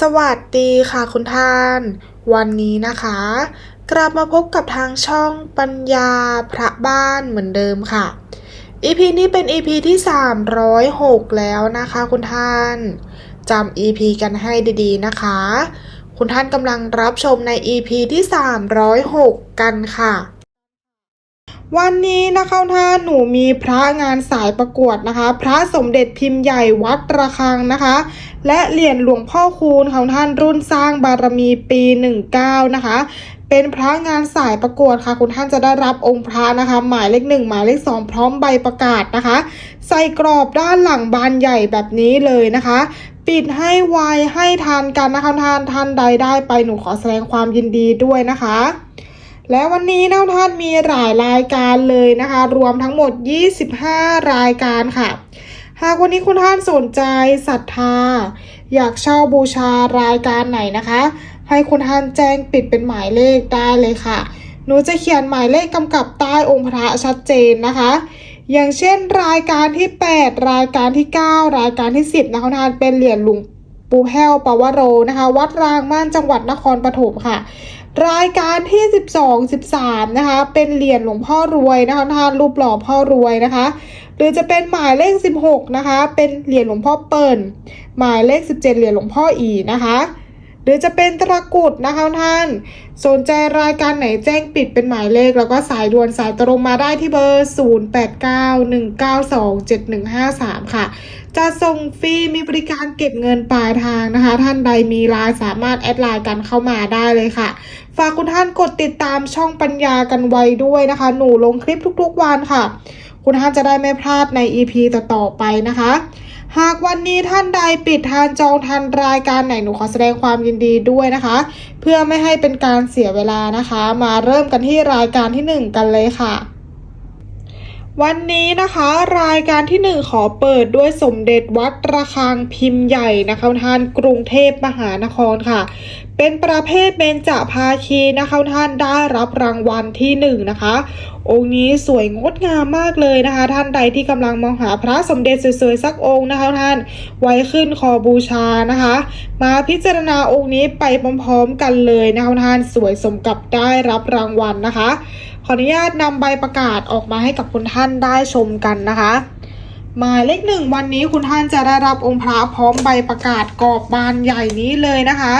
สวัสดีค่ะคุณท่าน วันนี้นะคะ กลับมาพบกับทางช่องปัญญาพระบ้านเหมือนเดิมค่ะ EP นี้เป็น EP ที่ 306 แล้วนะคะคุณท่านจำ EP กันให้ดีๆนะคะ คุณท่านกำลังรับชมใน EP ที่ 306 กันค่ะ วันนี้นะคะท่านหนูมีพระงานสายประกวดนะคะ พระสมเด็จพิมพ์ใหญ่วัดระฆังนะคะ และเหรียญหลวงพ่อคูณของท่านรุ่นสร้างบารมีปี 19 นะคะ เป็นพระงานสายประกวดค่ะ คุณท่านจะได้รับองค์พระนะคะ หมายเลขหนึ่งหมายเลขสองพร้อมใบประกาศนะคะ ใส่กรอบด้านหลังบานใหญ่แบบนี้เลยนะคะปิดให้ไวให้ทานกันนะคะท่านท่านใดได้ไปหนูขอแสดงความยินดีด้วยนะคะ และวันนี้นะท่านมีหลายรายการเลยนะคะ รวมทั้งหมด 25 รายการค่ะ หากวันนี้คุณท่านสนใจศรัทธา อยากเช่าบูชารายการไหนนะคะ ให้คุณท่านแจ้งปิดเป็นหมายเลขได้เลยค่ะ หนูจะเขียนหมายเลขกำกับใต้องค์พระชัดเจนนะคะ อย่างเช่นรายการที่ 8 รายการที่ 9 รายการที่ 10 นะคะท่านเป็นเหรียญหลวงปู่แห้วปวโรนะคะ วัดรางม่านจังหวัดนครปฐมค่ะ รายการที่ 12 13 นะคะ เป็นเหรียญหลวงพ่อรวยนะคะท่านรูปหล่อพ่อรวยนะคะ หรือจะเป็นหมายเลข 16 นะคะ เป็นเหรียญหลวงพ่อเปิ่นหมายเลข 17 เหรียญหลวงพ่ออีนะคะ หรือจะเป็นตะกรุดนะคะท่าน สนใจรายการไหนแจ้งปิดเป็นหมายเลข แล้วก็สายด่วนสายตรงมาได้ที่เบอร์ 0891927153 ค่ะ จะส่งฟรีมีบริการเก็บเงินปลายทางนะคะ ท่านใดมีไลน์สามารถแอดไลน์กันเข้ามาได้เลยค่ะ ฝากคุณท่านกดติดตามช่องปัญญากันไว้ด้วยนะคะ หนูลงคลิปทุกๆวันค่ะ คุณท่านจะได้ไม่พลาดใน EP ต่อๆไปนะคะ หากวันนี้ท่านใดปิดทานจองทันรายการไหนหนูขอแสดงความยินดีด้วยนะคะ เพื่อไม่ให้เป็นการเสียเวลานะคะ มาเริ่มกันที่รายการที่หนึ่งกันเลยค่ะ วันนี้นะคะรายการที่หนึ่งขอเปิดด้วยสมเด็จวัดระฆังพิมพ์ใหญ่นะคะท่านกรุงเทพมหานครค่ะ เป็นประเภทเบญจภาคีนะคะท่านได้รับรางวัลที่หนึ่งนะคะ องค์นี้สวยงดงามมากเลยนะคะ ท่านใดที่กำลังมองหาพระสมเด็จสวยๆสักองค์นะคะท่านไว้ขึ้นคอบูชานะคะ มาพิจารณาองค์นี้ไปพร้อมๆกันเลยนะคะท่านสวยสมกับได้รับรางวัลนะคะ ขออนุญาตนำใบประกาศออกมาให้กับคุณท่านได้ชมกันนะคะหมายเลขหนึ่งวันนี้คุณท่านจะได้รับองค์พระพร้อมใบประกาศกรอบบานใหญ่นี้เลยนะคะ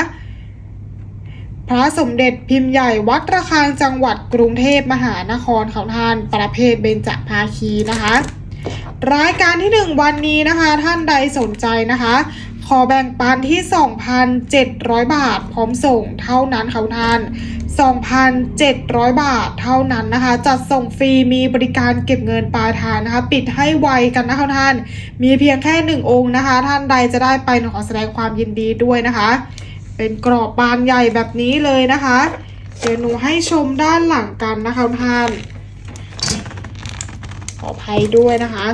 พระสมเด็จพิมพ์ใหญ่วัดระฆังจังหวัดกรุงเทพมหานครของท่านประเภทเบญจภาคีนะคะ รายการที่หนึ่งวันนี้นะคะท่านใดสนใจนะคะ ขอแบ่งปันที่ 2,700 บาท พร้อมส่งเท่านั้นค่ะท่าน 2,700 บาทเท่านั้นนะคะ จัดส่งฟรีมีบริการเก็บเงินปลายทางนะคะ ปิดให้ไวกันนะคะท่าน มีเพียงแค่หนึ่งองค์นะคะ ท่านใดจะได้ไปขอแสดงความยินดีด้วยนะคะ เป็นกรอบบานใหญ่แบบนี้เลยนะคะ เดี๋ยวหนูให้ชมด้านหลังกันนะคะท่าน ออภัยด้วยนะคะ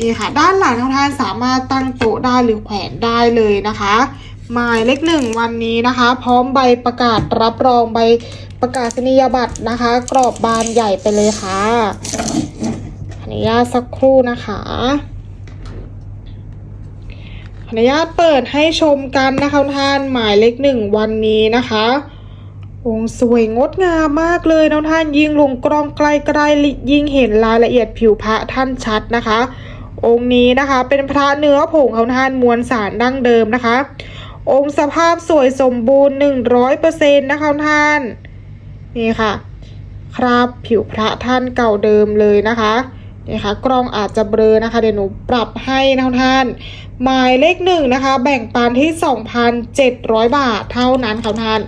นี่ค่ะด้านหลังของท่านสามารถตั้งโต๊ะได้หรือแขวนได้เลยนะคะ หมายเลขหนึ่งวันนี้นะคะ พร้อมใบประกาศรับรองใบประกาศนียบัตรนะคะ กรอบบานใหญ่ไปเลยค่ะขออนุญาตสักครู่นะคะขออนุญาตเปิดให้ชมกันนะคะท่านหมายเลขหนึ่งวันนี้นะคะ องค์สวยงดงามมากเลยน้องท่านยิ่งลงกล้องใกลๆยิ่งเห็นรายละเอียดผิวพระท่านชัดนะคะ องค์นี้นะคะเป็นพระเนื้อผงของท่านมวลสารดั้งเดิมนะคะ องค์สภาพสวยสมบูรณ์หนึ่งร้อยเปอร์เซ็นต์นะคะท่านนี่ค่ะ คราบผิวพระท่านเก่าเดิมเลยนะคะนี่ค่ะกล้องอาจจะเบลอนะคะเดี๋ยวหนูปรับให้นะท่าน หมายเลขหนึ่งนะคะ แบ่งปันที่ 2,700 บาทเท่านั้นค่ะท่าน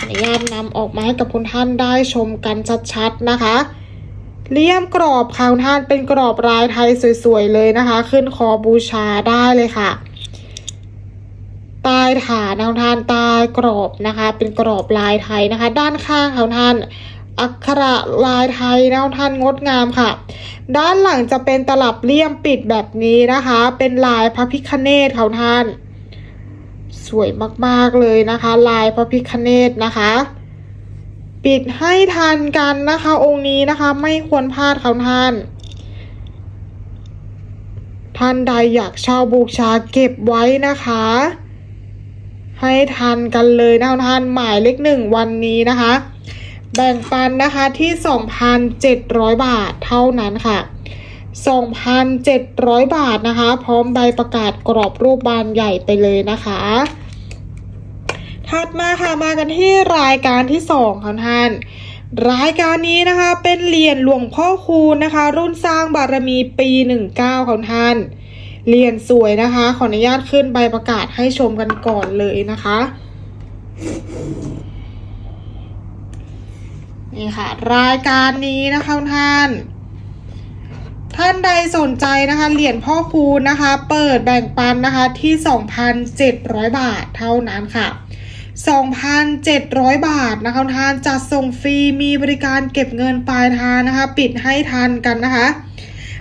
ออนุญาตนำออกมาให้กับคุณท่านได้ชมกันชัดๆนะคะเลี่ยมกรอบค่ะคุณท่านเป็นกรอบลายไทยสวยๆเลยนะคะ ขึ้นคอบูชาได้เลยค่ะใต้ฐานของท่านใต้กรอบนะคะ เป็นกรอบลายไทยนะคะ ด้านข้างของท่านอักขระลายไทยนะท่านงดงามค่ะ ด้านหลังจะเป็นตลับเลี่ยมปิดแบบนี้นะคะ เป็นลายพระพิคเนตของท่าน สวยมากๆเลยนะคะ ลายพระพิคเนตนะคะ ปิดให้ทันกันนะคะ องค์นี้นะคะไม่ควรพลาดค่ะท่านท่านใดอยากเช่าบูชาเก็บไว้นะคะ ให้ทันกันเลยนะท่านหมายเลขหนึ่งวันนี้นะคะ แบ่งปันนะคะที่ 2,700 บาทเท่านั้นค่ะ 2,700 บาทนะคะ พร้อมใบประกาศกรอบรูปบานใหญ่ไปเลยนะคะ ถัดมาค่ะมากันที่รายการที่2ค่ะท่านรายการนี้นะคะเป็นเหรียญหลวงพ่อคูณนะคะ รุ่นสร้างบารมีปี 19ของท่านเหรียญสวยนะคะ ขออนุญาตขึ้นใบประกาศให้ชมกันก่อนเลยนะคะนี่ค่ะ รายการนี้นะคะท่าน ท่านใดสนใจนะคะ เหรียญพ่อคูณนะคะ เปิดแบ่งปันนะคะที่ 2,700 บาทเท่านั้นค่ะ 2,700 บาทนะคะท่านจัดส่งฟรีมีบริการเก็บเงินปลายทางนะคะ ปิดให้ทันกันนะคะ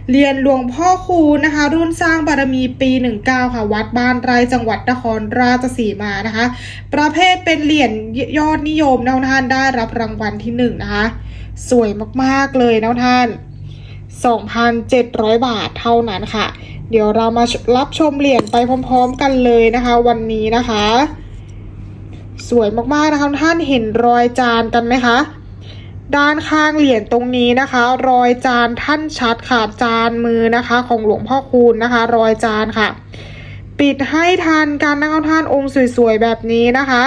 เหรียญหลวงพ่อคูนะคะ รุ่นสร้างบารมีปี 19 ค่ะ วัดบ้านไร่จังหวัดนครราชสีมานะคะ ประเภทเป็นเหรียญยอดนิยมนะท่านได้รับรางวัลที่หนึ่งนะคะ สวยมาก ๆ เลยนะท่าน 2,700 บาทเท่านั้นค่ะ เดี๋ยวเรามารับชมเหรียญไปพร้อมๆกันเลยนะคะ วันนี้นะคะ สวยมากๆนะคะท่านเห็นรอยจานกันไหมคะด้านข้างเหรียญตรงนี้นะคะ รอยจานท่านชัดค่ะจานมือนะคะ ของหลวงพ่อคูณนะคะ รอยจานค่ะ ปิดให้ทันกันนะคะท่านองค์สวยๆแบบนี้นะคะ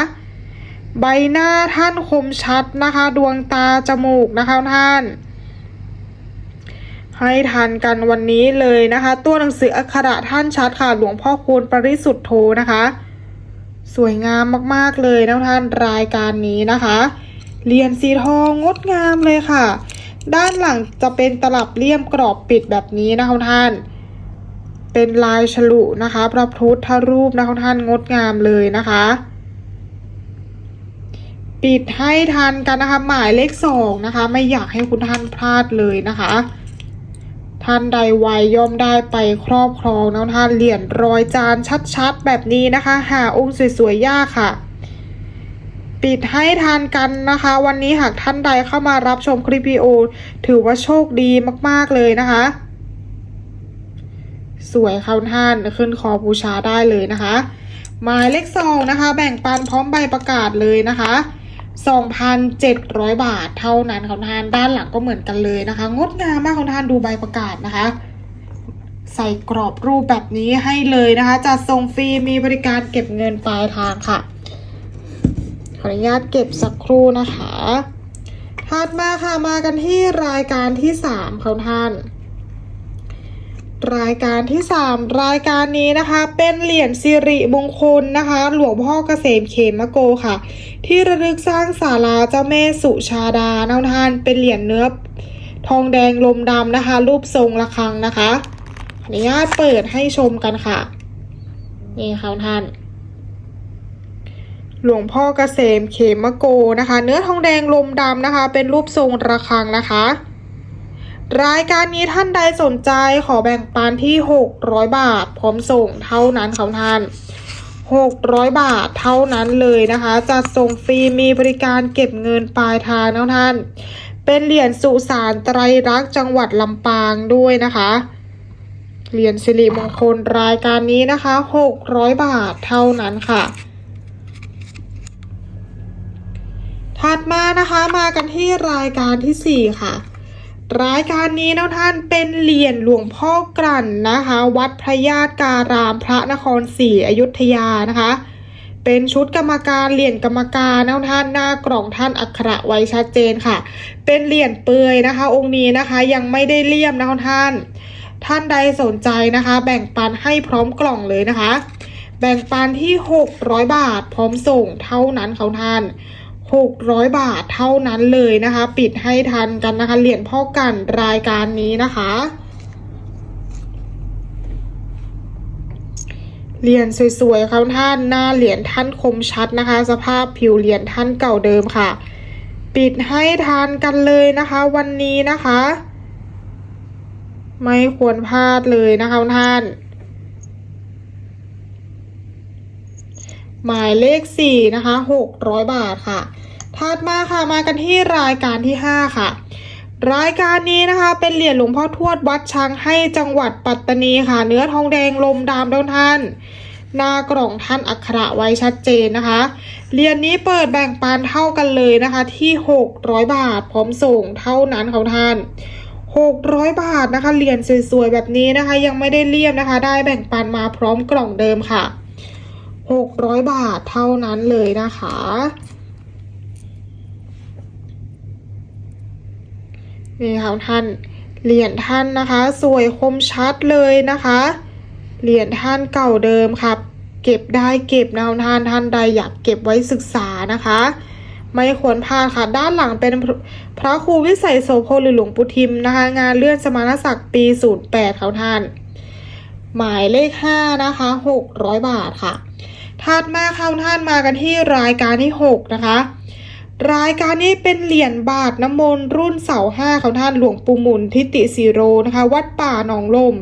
ใบหน้าท่านคมชัดนะคะ ดวงตาจมูกนะคะท่าน ให้ทันกันวันนี้เลยนะคะ ตัวหนังสืออักขระท่านชัดค่ะ หลวงพ่อคูณปริสุทธโธนะคะ สวยงามมากๆเลยนะท่านรายการนี้นะคะเหรียญสีทองงดงามเลยค่ะ ด้านหลังจะเป็นตลับเลี่ยมกรอบปิดแบบนี้นะคะท่าน เป็นลายฉลุนะคะพระพุทธรูปนะคะท่านงดงามเลยนะคะปิดให้ทันกันนะคะ หมายเลขสองนะคะ ไม่อยากให้คุณท่านพลาดเลยนะคะ ท่านใดไวย่อมได้ไปครอบครองนะท่านเหรียญรอยจานชัดๆ แบบนี้นะคะ หาองค์สวยๆยากค่ะ ปิดให้ทานกันนะคะ วันนี้หากท่านใดเข้ามารับชมคลิปวิดีโอ ถือว่าโชคดีมากๆเลยนะคะ สวยค่ะท่านขึ้นคอบูชาได้เลยนะคะ หมายเลขสองนะคะ แบ่งปันพร้อมใบประกาศเลยนะคะ 2,700 บาทเท่านั้นค่ะท่านด้านหลังก็เหมือนกันเลยนะคะ งดงามมากค่ะท่านดูใบประกาศนะคะ ใส่กรอบรูปแบบนี้ให้เลยนะคะจัดส่งฟรีมีบริการเก็บเงินปลายทางค่ะ ขออนุญาตเก็บสักครู่นะคะถัดมาค่ะมากันที่รายการที่สามค่ะท่านรายการที่สามรายการนี้นะคะ เป็นเหรียญสิริมงคลนะคะ หลวงพ่อเกษมเขมโกค่ะ ที่ระลึกสร้างศาลาเจ้าแม่สุชาดานะท่านเป็นเหรียญเนื้อทองแดงลมดำนะคะ รูปทรงระฆังนะคะอนุญาตเปิดให้ชมกันค่ะ นี่ค่ะท่าน หลวงพ่อเกษมเขมโกนะคะ เนื้อทองแดงลมดำนะคะ เป็นรูปทรงระฆังนะคะ รายการนี้ท่านใดสนใจขอแบ่งปันที่ 600 บาท พร้อมส่งเท่านั้นค่ะท่าน 600 บาทเท่านั้นเลยนะคะ จัดส่งฟรีมีบริการเก็บเงินปลายทางนะท่าน เป็นเหรียญสุสานไตรรักษ์จังหวัดลำปางด้วยนะคะ เหรียญสิริมงคลรายการนี้นะคะ 600 บาทเท่านั้นค่ะถัดมานะคะมากันที่รายการที่ 4 ค่ะ รายการนี้นะท่านเป็นเหรียญหลวงพ่อกลั่นนะคะ วัดพระญาติการามพระนครศรีอยุธยานะคะ เป็นชุดกรรมการเหรียญกรรมการนะท่านหน้ากล่องท่านอักขระไว้ชัดเจนค่ะ เป็นเหรียญเปลือยนะคะ องค์นี้นะคะยังไม่ได้เลี่ยมนะคะท่าน ท่านใดสนใจนะคะ แบ่งปันให้พร้อมกล่องเลยนะคะ แบ่งปันที่ 600 บาท พร้อมส่งเท่านั้นเขาท่าน 600 บาทเท่านั้นเลยนะคะ ปิดให้ทันกันนะคะ เหรียญพ่อกันรายการนี้นะคะ เหรียญสวยๆครับท่านหน้าเหรียญท่านคมชัดนะคะ สภาพผิวเหรียญท่านเก่าเดิมค่ะ ปิดให้ทานกันเลยนะคะ วันนี้นะคะ ไม่ควรพลาดเลยนะคะท่าน หมายเลขสี่นะคะหกร้อยบาทค่ะถัดมาค่ะมากันที่รายการที่ห้าค่ะ รายการนี้นะคะ เป็นเหรียญหลวงพ่อทวดวัดช้างให้จังหวัดปัตตานีค่ะ เนื้อทองแดงลมดำทุกท่านหน้ากล่องท่านอักขระไว้ชัดเจนนะคะ เหรียญนี้เปิดแบ่งปันเท่ากันเลยนะคะที่ 600 บาทพร้อมส่งเท่านั้นของท่าน600 บาทนะคะเหรียญสวยๆแบบนี้นะคะ ยังไม่ได้เลี่ยมนะคะ ได้แบ่งปันมาพร้อมกล่องเดิมค่ะ 600 บาทเท่านั้นเลยนะคะ นี่ค่ะท่านเหรียญท่านนะคะ สวยคมชัดเลยนะคะ เหรียญท่านเก่าเดิมครับ เก็บได้เก็บนะท่านท่านใดอยากเก็บไว้ศึกษานะคะ ไม่ควรพลาดค่ะ ด้านหลังเป็นพระครูวิสัยโสพลหรือหลวงปู่ทิมนะคะ งานเลื่อนสมณศักดิ์ปี 08เขาท่าน หมายเลข 5 นะคะ 600 บาทค่ะ ถัดมาเข้าท่านมากันที่รายการที่ 6 นะคะ รายการนี้เป็นเหรียญบาทน้ำมนต์รุ่นเสาห้าของท่านหลวงปู่หมุนทิติสีโรนะคะ วัดป่าหนองลม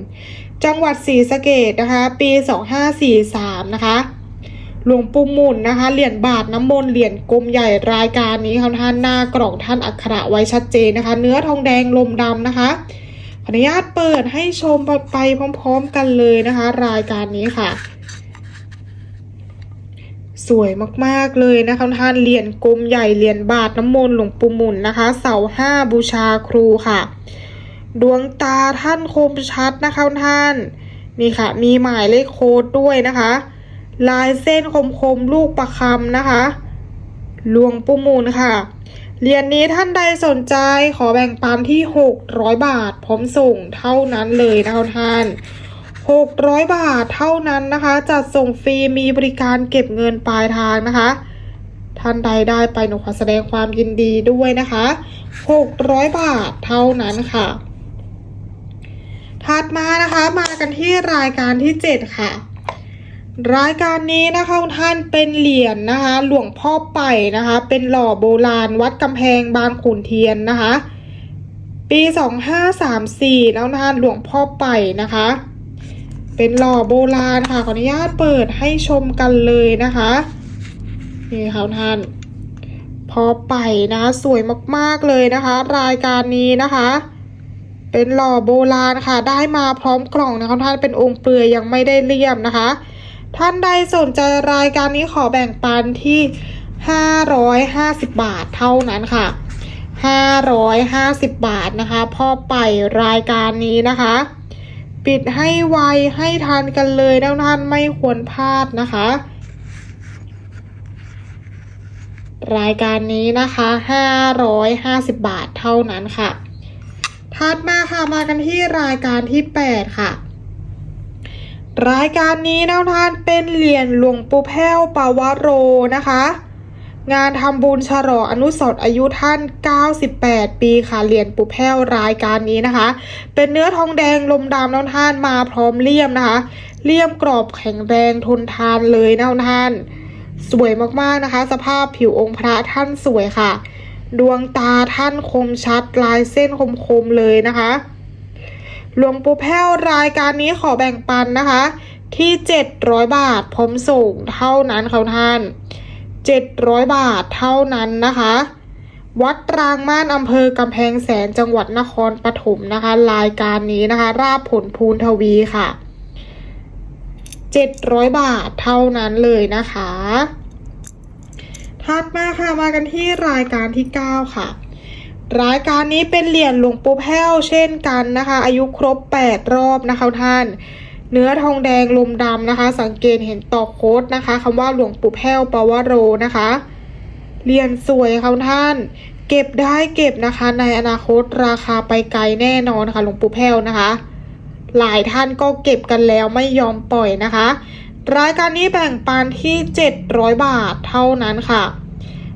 จังหวัดศรีสะเกดนะคะ ปี 2543 นะคะ หลวงปู่หมุนนะคะ เหรียญบาทน้ำมนต์เหรียญกลมใหญ่รายการนี้ของท่านหน้ากล่องท่านอักขระไว้ชัดเจนนะคะ เนื้อทองแดงลมดำนะคะขออนุญาตเปิดให้ชมไปพร้อม ๆ กันเลยนะคะ รายการนี้ค่ะ สวยมากๆเลยนะคะท่านเหรียญกลมใหญ่เหรียญบาทน้ำมนต์หลวงปู่หมุนนะคะ เสาห้าบูชาครูค่ะ ดวงตาท่านคมชัดนะคะท่านนี่ค่ะ มีหมายเลขโค้ดด้วยนะคะ ลายเส้นคมๆลูกประคำนะคะหลวงปู่มุนค่ะเหรียญนี้ท่านใดสนใจขอแบ่งปันที่ 600 บาท พร้อมส่งเท่านั้นเลยนะคะท่าน 600 บาทเท่านั้นนะคะจัดส่งฟรีมีบริการเก็บเงินปลายทางนะคะ ท่านใดได้ไปหนูขอแสดงความยินดีด้วยนะคะ 600 บาทเท่านั้นค่ะ ถัดมานะคะมากันที่รายการที่ 7 ค่ะ รายการนี้นะคะท่านเป็นเหรียญนะคะ หลวงพ่อไป่นะคะ เป็นหล่อโบราณวัดกำแพงบางขุนเทียนนะคะ ปี 2534 แล้วนะคะหลวงพ่อไป่นะคะ เป็นหล่อโบราณค่ะขออนุญาตเปิดให้ชมกันเลยนะคะนี่ค่ะท่าน พอไปนะสวยมากๆเลยนะคะ รายการนี้นะคะ เป็นหล่อโบราณค่ะ ได้มาพร้อมกล่องนะคะท่านเป็นองค์เปลือยยังไม่ได้เลี่ยมนะคะ ท่านใดสนใจรายการนี้ขอแบ่งปันที่ 550 บาทเท่านั้นค่ะ550 บาทนะคะ พ่อไปรายการนี้นะคะ ปิดให้ไวให้ทันกันเลยนะท่านไม่ควรพลาดนะคะ รายการนี้นะคะ 550 บาทเท่านั้นค่ะถัดมาค่ะมากันที่รายการที่ 8 ค่ะ รายการนี้นะท่านเป็นเหรียญหลวงปู่แพ้วปาวโรนะคะ งานทำบุญฉลองอนุสร์อายุท่าน 98 ปีค่ะ เหรียญปู่แพ้วรายการนี้นะคะ เป็นเนื้อทองแดงลมดำนะท่านมาพร้อมเลี่ยมนะคะ เลี่ยมกรอบแข็งแรงทนทานเลยนะท่าน สวยมากๆนะคะ สภาพผิวองค์พระท่านสวยค่ะ ดวงตาท่านคมชัดลายเส้นคมๆเลยนะคะ หลวงปู่แพ้วรายการนี้ขอแบ่งปันนะคะ ที่ 700 บาทพร้อมส่งเท่านั้นค่ะท่าน 700 บาทเท่านั้นนะคะ วัดรางม่านอำเภอกำแพงแสนจังหวัดนครปฐมนะคะ รายการนี้นะคะ ราบผลพูนทวีค่ะ 700 บาทเท่านั้นเลยนะคะถัดมาค่ะมากันที่รายการที่ 9 ค่ะ รายการนี้เป็นเหรียญหลวงปู่แพ้วเช่นกันนะคะ อายุครบ 8 รอบนะคะท่าน เนื้อทองแดงลมดำนะคะ สังเกตเห็นต่อโค้ดนะคะคำว่าหลวงปู่แพ้วปาวโรนะคะเรียญสวยค่ะท่าน เก็บได้เก็บนะคะ ในอนาคตราคาไปไกลแน่นอนค่ะหลวงปู่แพ้วนะคะ หลายท่านก็เก็บกันแล้วไม่ยอมปล่อยนะคะ รายการนี้แบ่งปันที่ 700 บาทเท่านั้นค่ะ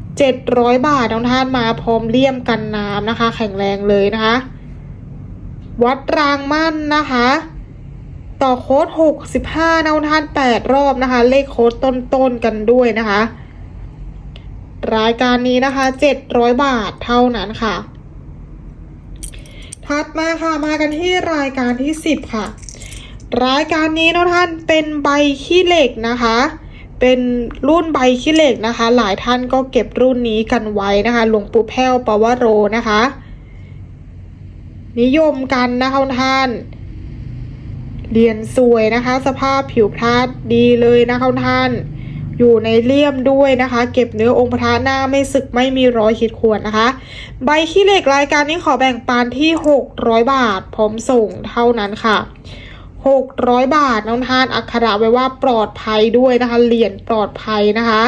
700 บาทน้องท่านมาพร้อมเลี่ยมกันน้ำนะคะ แข็งแรงเลยนะคะ วัดรางมั่นนะคะ ต่อโค้ด65น้องท่าน8รอบนะคะ เลขโค้ดต้นๆกันด้วยนะคะ รายการนี้นะคะ 700 บาทเท่านั้นค่ะ ถัดมาค่ะมากันที่รายการที่ 10 ค่ะ รายการนี้นะท่านเป็นใบขี้เหล็กนะคะ เป็นรุ่นใบขี้เหล็กนะคะ หลายท่านก็เก็บรุ่นนี้กันไว้นะคะหลวงปู่แพ้วปวโรนะคะ นิยมกันนะคะท่าน เหรียญสวยนะคะ สภาพผิวพรรณดีเลยนะคะท่าน อยู่ในเลี่ยมด้วยนะคะ เก็บเนื้อองค์พระหน้าไม่สึกไม่มีรอยขีดข่วนนะคะ ใบขี้เหล็กรายการนี้ขอแบ่งปันที่ 600 บาท พร้อมส่งเท่านั้นค่ะ 600 บาทน้องท่านอักขระไว้ว่าปลอดภัยด้วยนะคะเหรียญปลอดภัยนะคะ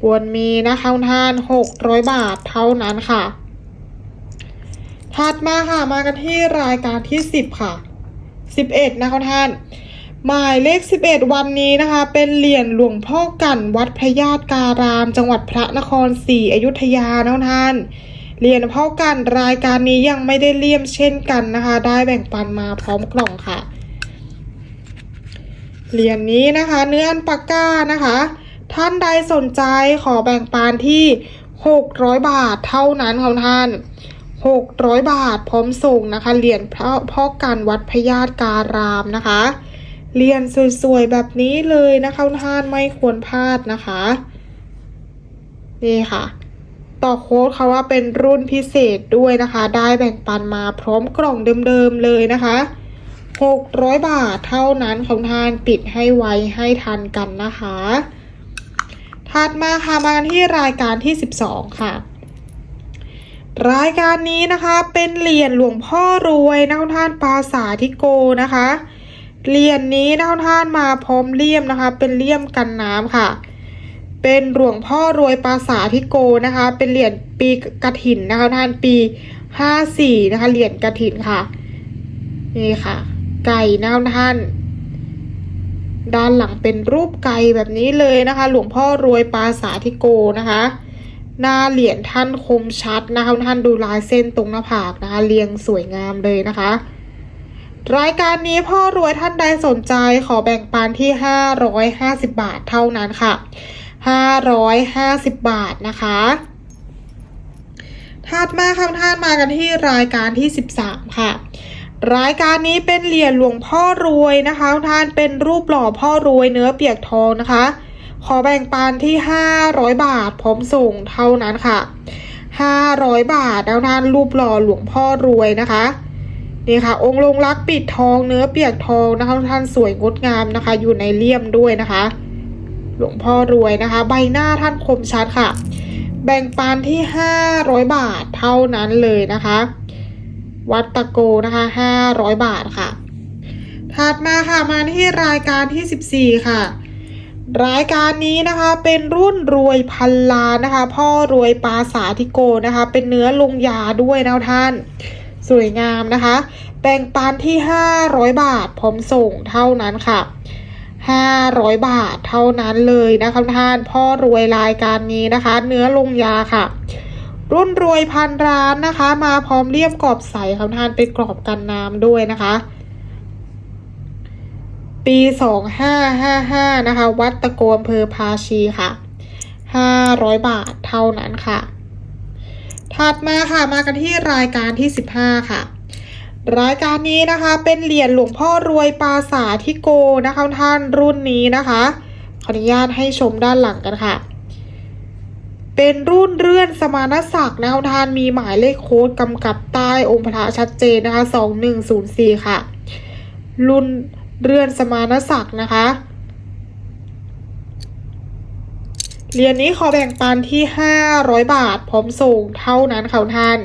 ควรมีนะคะน้องทาน600 บาทเท่านั้นค่ะถัดมาค่ะมากันที่รายการที่ 10 ค่ะ 11 นะคะท่าน หมายเลข 11 วันนี้นะคะ เป็นเหรียญหลวงพ่อกันวัดพระญาติการาม จังหวัดพระนครศรีอยุธยานะท่านเหรียญพ่อกันรายการนี้ยังไม่ได้เลี่ยมเช่นกันนะคะ ได้แบ่งปันมาพร้อมกล่องค่ะเหรียญนี้นะคะ เนื้ออันปากก้านะคะ ท่านใดสนใจขอแบ่งปันที่ 600 บาทเท่านั้นค่ะท่าน 600 บาทพร้อมส่งนะคะเหรียญพ่อพ่อกันวัดพญาติการามนะคะเหรียญสวยๆแบบนี้เลยนะคะท่านไม่ควรพลาดนะคะนี่ค่ะ ต่อโค้ดเขาว่าเป็นรุ่นพิเศษด้วยนะคะ ได้แบ่งปันมาพร้อมกล่องเดิมๆเลยนะคะ 600 บาทเท่านั้นของทานปิดให้ไวให้ทันกันนะคะ ถัดมาค่ะมาที่รายการที่ 12 ค่ะ รายการนี้นะคะเป็นเหรียญหลวงพ่อรวยนักท่านปาสาธิโกนะคะเหรียญนี้นักท่านมาพร้อมเลี่ยมนะคะ เป็นเลี่ยมกันน้ำค่ะ เป็นหลวงพ่อรวยปาสาธิโกนะคะ เป็นเหรียญปีกระถินนะคะท่านปี54นะคะเหรียญกระถินค่ะนี่ค่ะ ไก่นะท่านด้านหลังเป็นรูปไก่แบบนี้เลยนะคะ หลวงพ่อรวยปาสาธิโกนะคะ หน้าเหรียญท่านคมชัดนะคะท่านดูลายเส้นตรงหน้าผากนะคะเรียงสวยงามเลยนะคะ รายการนี้พ่อรวยท่านใดสนใจขอแบ่งปันที่ 550 บาทเท่านั้นค่ะ 550 บาทนะคะถัดมาคำท่านมากันที่รายการที่ 13 ค่ะ รายการนี้เป็นเหรียญหลวงพ่อรวยนะคะท่านเป็นรูปหล่อพ่อรวยเนื้อเปียกทองนะคะ ขอแบ่งปันที่ 500 บาทพร้อมส่งเท่านั้นค่ะ 500 บาทแล้วท่นรูปหล่อหลวงพ่อรวยนะคะนี่ค่ะ องค์ลงรักปิดทองเนื้อเปียกทองนะคะท่านสวยงดงามนะคะ อยู่ในเลี่ยมด้วยนะคะ หลวงพ่อรวยนะคะ ใบหน้าท่านคมชัดค่ะ แบ่งปันที่ 500 บาทเท่านั้นเลยนะคะ วัดตะโกนะคะ 500 บาทค่ะ ถัดมาค่ะมาที่รายการที่ 14 ค่ะ รายการนี้นะคะเป็นรุ่นรวยพันล้านนะคะ พ่อรวยปาสาธิโกนะคะ เป็นเนื้อลงยาด้วยนะท่าน สวยงามนะคะ แบ่งปันที่ 500 บาทพร้อมส่งเท่านั้นค่ะ 500 บาทเท่านั้นเลยนะคะท่าน พ่อรวยรายการนี้นะคะ เนื้อลงยาค่ะ รุ่นรวยพันร้านนะคะ มาพร้อมเลี่ยมกรอบใสค่ะท่านเป็นกรอบกันน้ำด้วยนะคะ ปีสองห้าห้าห้านะคะ วัดตะโกอำเภอภาชีค่ะห้าร้อยบาทเท่านั้นค่ะ ถัดมาค่ะมากันที่รายการที่สิบห้าค่ะรายการนี้นะคะเป็นเหรียญหลวงพ่อรวยปราสาธิโกนะคะท่านรุ่นนี้นะคะ ขออนุญาตให้ชมด้านหลังกันค่ะ เป็นรุ่นเลื่อนสมานศักดิ์นะคะท่านมีหมายเลขโค้ดกำกับใต้องค์พระชัดเจนนะคะสองหนึ่งศูนย์สี่ค่ะ รุ่น เรือนสมานศักดิ์นะคะ เหรียญนี้ขอแบ่งปันที่ 500 บาท พร้อมส่งเท่านั้นค่ะท่าน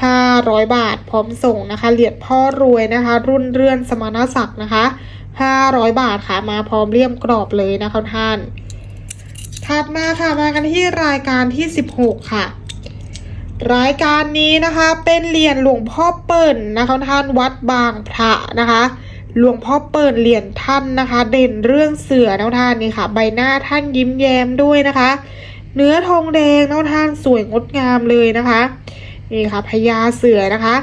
500 บาท พร้อมส่งนะคะ เหรียญพ่อรวยนะคะ รุ่นเรือนสมานศักดิ์นะคะ 500 บาทค่ะ มาพร้อมเลี่ยมกรอบเลยนะคะท่าน ถัดมาค่ะ มากันที่รายการที่ 16 ค่ะรายการนี้นะคะเป็นเหรียญหลวงพ่อเปิ่นนะคะท่านวัดบางพระนะคะ หลวงพ่อเปิดเหรียญท่านนะคะ เด่นเรื่องเสือเนะท่านนี่ค่ะ ใบหน้าท่านยิ้มแย้มด้วยนะคะ เนื้อทองแดงเนะท่านสวยงดงามเลยนะคะนี่ค่ะพญาเสือนะคะ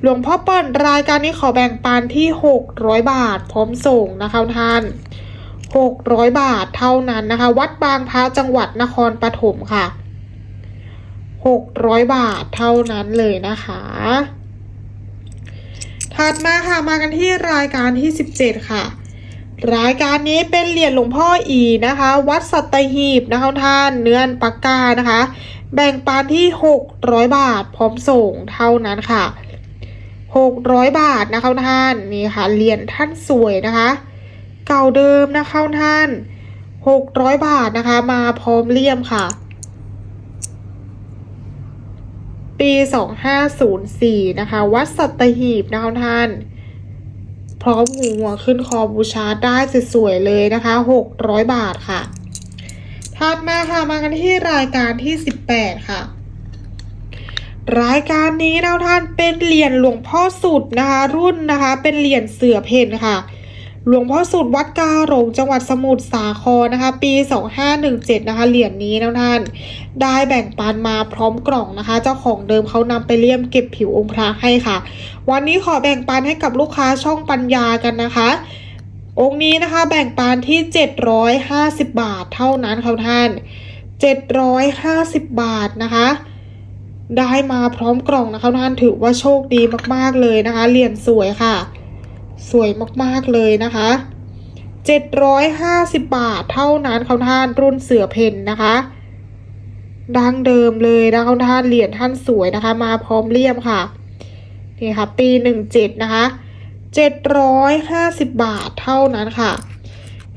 หลวงพ่อเปิดรายการนี้ขอแบ่งปันที่ 600 บาท พร้อมส่งนะคะท่าน600 บาทเท่านั้นนะคะ วัดบางพระจังหวัดนครปฐมค่ะ 600 บาทเท่านั้นเลยนะคะ ถัดมาค่ะมากันที่รายการที่ 17 ค่ะ รายการนี้เป็นเหรียญหลวงพ่ออีนะคะ วัดสัตหีบนะคะท่านเนื้ออันปากกานะคะ แบ่งปันที่ 600 บาท พร้อมส่งเท่านั้นค่ะหกร้อยบาทนะคะท่านนี่ค่ะเหรียญท่านสวยนะคะ เก่าเดิมนะคะท่านหกร้อยบาทนะคะ มาพร้อมเลี่ยมค่ะ ปีสองห้าศูนย์สี่นะคะ วัดสัตหีบนะคะท่าน พร้อมหูหัวขึ้นคอบูชาได้สวยๆเลยนะคะหกร้อยบาทค่ะถัดมาค่ะมากันที่รายการที่สิบแปดค่ะ รายการนี้นะท่านเป็นเหรียญหลวงพ่อสุดนะคะ รุ่นนะคะ เป็นเหรียญเสือเพนค่ะ หลวงพ่อสุดวัดกาหลงจังหวัดสมุทรสาครนะคะ ปี 2517 นะคะ เหรียญนี้นะท่าน ได้แบ่งปันมาพร้อมกล่องนะคะ เจ้าของเดิมเขานำไปเลี่ยมเก็บผิวองค์พระให้ค่ะ วันนี้ขอแบ่งปันให้กับลูกค้าช่องปัญญากันนะคะ องค์นี้นะคะแบ่งปันที่ 750 บาทเท่านั้นค่ะท่าน 750 บาทนะคะ ได้มาพร้อมกล่องนะคะท่านถือว่าโชคดีมากๆเลยนะคะเหรียญสวยค่ะ สวยมากๆเลยนะคะ 750 บาทเท่านั้นค่ะท่านรุ่นเสือเพนนะคะดังเดิมเลยนะคะท่านเหรียญท่านสวยนะคะ มาพร้อมเลี่ยมค่ะนี่ค่ะ ปี 17 นะคะ 750 บาทเท่านั้นค่ะ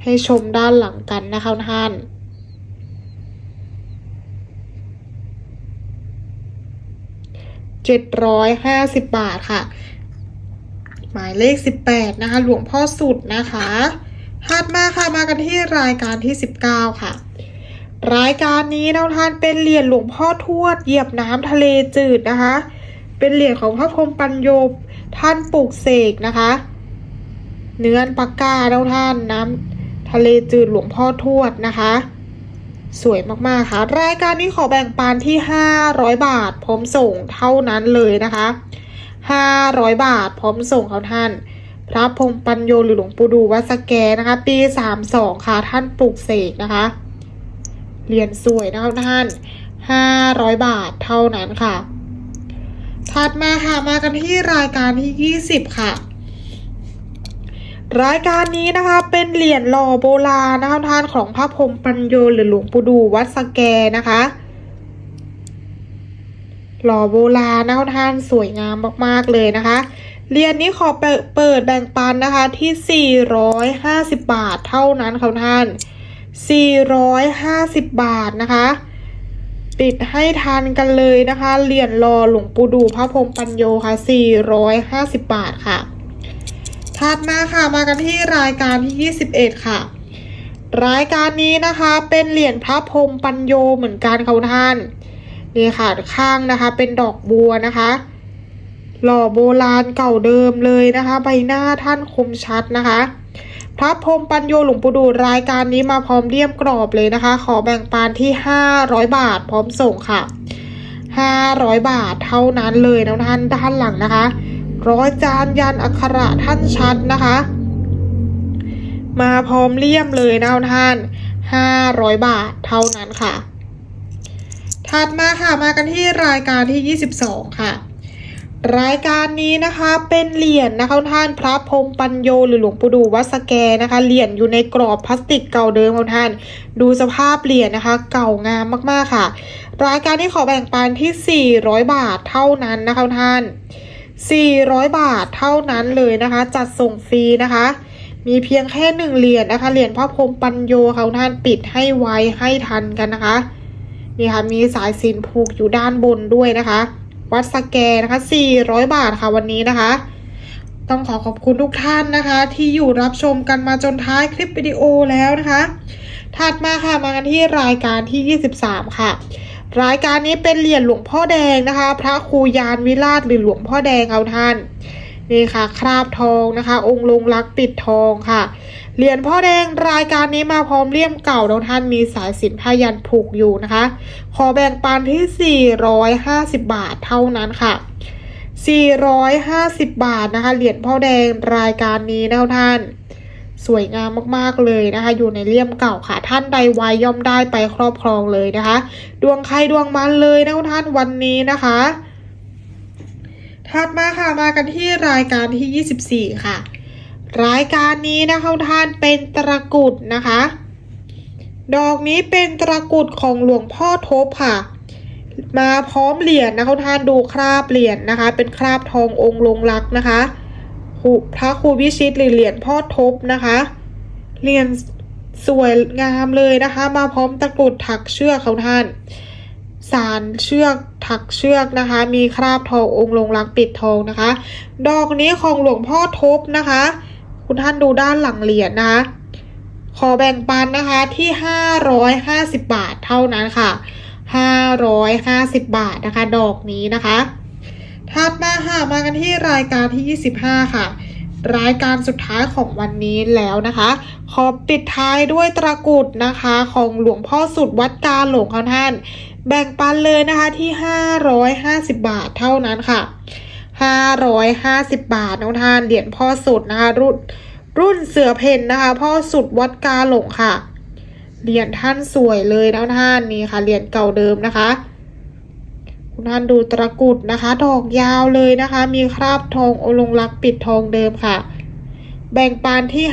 ให้ชมด้านหลังกันนะคะท่าน750 บาทค่ะ หมายเลข 18 นะคะ หลวงพ่อสุดนะคะถัดมาค่ะมากันที่รายการที่ 19 ค่ะ รายการนี้นะท่านเป็นเหรียญหลวงพ่อทวด เหยียบน้ำทะเลจืดนะคะ เป็นเหรียญของพระพรหมปัญโยท่านปลูกเสกนะคะ เนื้อปากกาแล้วท่านน้ำทะเลจืดหลวงพ่อทวดนะคะ สวยมากๆค่ะ รายการนี้ขอแบ่งปันที่ 500 บาทพร้อมส่งเท่านั้นเลยนะคะ 500 บาท พร้อมส่งเขาท่าน พระพรมปัญโยหรือหลวงปู่ดูวัดสแกนะคะ ปี 32 ค่ะท่านปลูกเสกนะคะ เหรียญสวยนะคะท่าน 500 บาทเท่านั้นค่ะ ถัดมาค่ะมากันที่รายการที่ 20 ค่ะรายการนี้นะคะเป็นเหรียญหล่อโบราณนะคะท่านของพระพรมปัญโยหรือหลวงปู่ดูวัดสแกนะคะ หล่อโบราณนะคะท่านสวยงามมากๆเลยนะคะเหรียญนี้ขอเปิดแบ่งปันนะคะที่ 450 บาทเท่านั้นค่ะท่าน 450 บาทนะคะปิดให้ทันกันเลยนะคะเหรียญรอหลวงปู่ดูพระพรมปัญโยค่ะ 450 บาทค่ะถัดมาค่ะมากันที่รายการที่ 21 ค่ะ รายการนี้นะคะเป็นเหรียญพระพรมปัญโยเหมือนกันค่ะท่าน นี่ค่ะข้างนะคะ เป็นดอกบัวนะคะ หล่อโบราณเก่าเดิมเลยนะคะ ใบหน้าท่านคมชัดนะคะ พระพรหมปัญโยหลวงปู่ดูรายการนี้มาพร้อมเลี่ยมกรอบเลยนะคะ ขอแบ่งปันที่ 500 บาท พร้อมส่งค่ะ 500 บาทเท่านั้นเลยนะท่านด้านหลังนะคะร้อยจานยันอักขระท่านชัดนะคะ มาพร้อมเลี่ยมเลยนะท่าน 500 บาทเท่านั้นค่ะ ถัดมาค่ะมากันที่รายการที่ 22 ค่ะ รายการนี้นะคะเป็นเหรียญนะคะท่านพระพรมปัญโยหรือหลวงปู่ดูวัดสแกนะคะเหรียญอยู่ในกรอบพลาสติกเก่าเดิมของท่าน ดูสภาพเหรียญนะคะ เก่างามมากๆค่ะ รายการที่ขอแบ่งปันที่ 400 บาทเท่านั้นนะคะท่าน 400 บาทเท่านั้นเลยนะคะ จัดส่งฟรีนะคะมีเพียงแค่หนึ่งเหรียญนะคะ เหรียญพระพรมปัญโยเขาท่านปิดให้ไวให้ทันกันนะคะ นี่ค่ะมีสายสินผูกอยู่ด้านบนด้วยนะคะ วัดสแกนะคะ 400 บาทค่ะวันนี้นะคะ ต้องขอขอบคุณทุกท่านนะคะ ที่อยู่รับชมกันมาจนท้ายคลิปวิดีโอแล้วนะคะ ถัดมาค่ะมากันที่รายการที่ 23 ค่ะรายการนี้เป็นเหรียญหลวงพ่อแดงนะคะ พระครูยานวิราชหรือหลวงพ่อแดงเอาท่านนี่ค่ะ คราบทองนะคะ องค์ลงรักปิดทองค่ะ เหรียญพ่อแดงรายการนี้มาพร้อมเลี่ยมเก่าแล้วท่านมีสายสินพยันผูกอยู่นะคะ ขอแบ่งปันที่ 450 บาทเท่านั้นค่ะ 450 บาทนะคะ เหรียญพ่อแดงรายการนี้นะท่าน สวยงามมากๆเลยนะคะ อยู่ในเลี่ยมเก่าค่ะ ท่านใดไวย่อมได้ไปครอบครองเลยนะคะ ดวงใครดวงมันเลยนะท่านวันนี้นะคะถัดมาค่ะมากันที่รายการที่ 24 ค่ะ รายการนี้นะคะท่านเป็นตะกรุดนะคะ ดอกนี้เป็นตะกรุดของหลวงพ่อทบค่ะ มาพร้อมเหรียญนะคะท่านดูคราบเหรียญนะคะ เป็นคราบทององค์ลงรักนะคะพระครูวิชิตหรือเหรียญพ่อทบนะคะเหรียญสวยงามเลยนะคะ มาพร้อมตะกรุดถักเชือกเขาท่านสารเชือกถักเชือกนะคะ มีคราบทององค์ลงรักปิดทองนะคะ ดอกนี้ของหลวงพ่อทบนะคะ คุณท่านดูด้านหลังเหรียญนะคะ ขอแบ่งปันนะคะที่ 550 บาทเท่านั้นค่ะ 550 บาทนะคะ ดอกนี้นะคะถัดมาค่ะมากันที่รายการที่ 25 ค่ะ รายการสุดท้ายของวันนี้แล้วนะคะ ขอปิดท้ายด้วยตะกรุดนะคะ ของหลวงพ่อสุดวัดกาหลงค่ะท่าน แบ่งปันเลยนะคะที่ 550 บาทเท่านั้นค่ะ 550 บาทน้องท่านเหรียญพ่อสุดนะคะ รุ่นรุ่นเสือเพนนะคะ พ่อสุดวัดกาหลงค่ะ เหรียญท่านสวยเลยนะท่านนี่ค่ะเหรียญเก่าเดิมนะคะ คุณท่านดูตะกรุดนะคะดอกยาวเลยนะคะ มีคราบทองโอลงรักปิดทองเดิมค่ะ แบ่งปันที่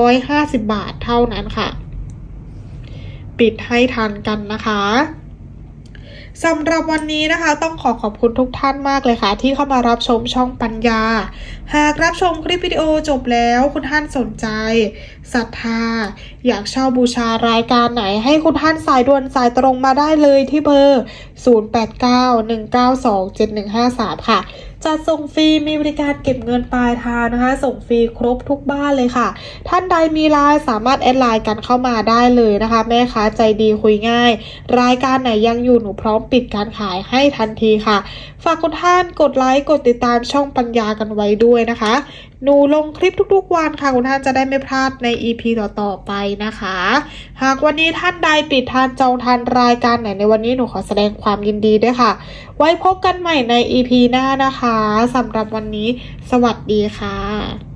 550 บาทเท่านั้นค่ะ ปิดให้ทันกันนะคะ สำหรับวันนี้นะคะ ต้องขอขอบคุณทุกท่านมากเลยค่ะ ที่เข้ามารับชมช่องปัญญา หากรับชมคลิปวิดีโอจบแล้วคุณท่านสนใจศรัทธา อยากเช่าบูชารายการไหนให้คุณท่านสายด่วนสายตรงมาได้เลยที่เบอร์ 0891927153 ค่ะ จะส่งฟรีมีบริการเก็บเงินปลายทางนะคะ ส่งฟรีครบทุกบ้านเลยค่ะ ท่านใดมีไลน์สามารถแอดไลน์กันเข้ามาได้เลยนะคะ แม่ค้าใจดีคุยง่าย รายการไหนยังอยู่หนูพร้อมปิดการขายให้ทันทีค่ะ ฝากคุณท่านกดไลค์กดติดตามช่องปัญญากันไว้ด้วยนะคะ หนูลงคลิปทุกๆวันค่ะคุณท่านจะได้ไม่พลาดใน EP ต่อๆไปนะคะ หากวันนี้ท่านใดปิดทานจองทานรายการไหนในวันนี้หนูขอแสดงความยินดีด้วยค่ะ ไว้พบกันใหม่ใน EP หน้านะคะสำหรับวันนี้ สวัสดีค่ะ